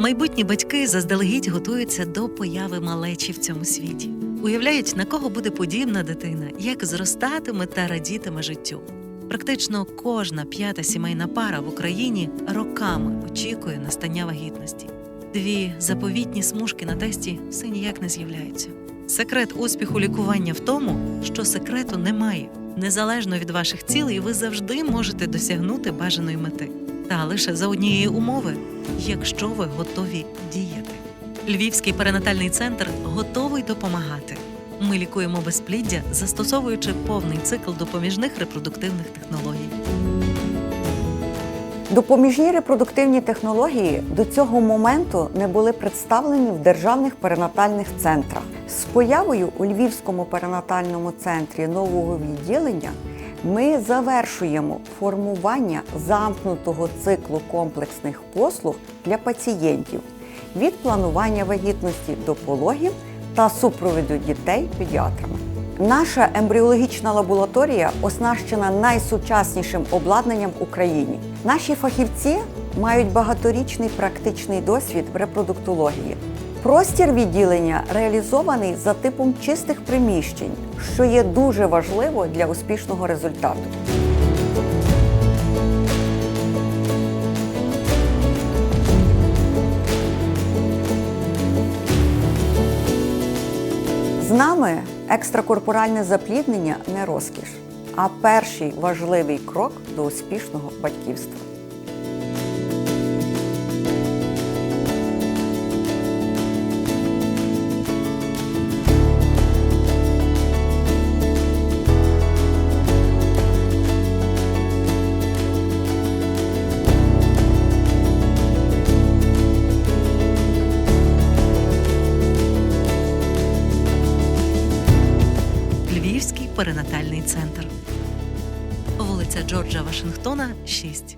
Майбутні батьки заздалегідь готуються до появи малечі в цьому світі. Уявляють, на кого буде подібна дитина, як зростатиме та радітиме життю. Практично кожна п'ята сімейна пара в Україні роками очікує настання вагітності. Дві заповітні смужки на тесті все ніяк не з'являються. Секрет успіху лікування в тому, що секрету немає. Незалежно від ваших цілей, ви завжди можете досягнути бажаної мети. Та лише за однієї умови, якщо ви готові діяти. Львівський перинатальний центр готовий допомагати. Ми лікуємо безпліддя, застосовуючи повний цикл допоміжних репродуктивних технологій. Допоміжні репродуктивні технології до цього моменту не були представлені в державних перинатальних центрах. З появою у Львівському перинатальному центрі нового відділення ми завершуємо формування замкнутого циклу комплексних послуг для пацієнтів від планування вагітності до пологів та супроводу дітей педіатрами. Наша ембріологічна лабораторія оснащена найсучаснішим обладнанням в Україні. Наші фахівці мають багаторічний практичний досвід в репродуктології. Простір відділення реалізований за типом чистих приміщень, що є дуже важливо для успішного результату. З нами екстракорпоральне запліднення не розкіш, а перший важливий крок до успішного батьківства. Перинатальний центр. Вулиця Джорджа Вашингтона, 6.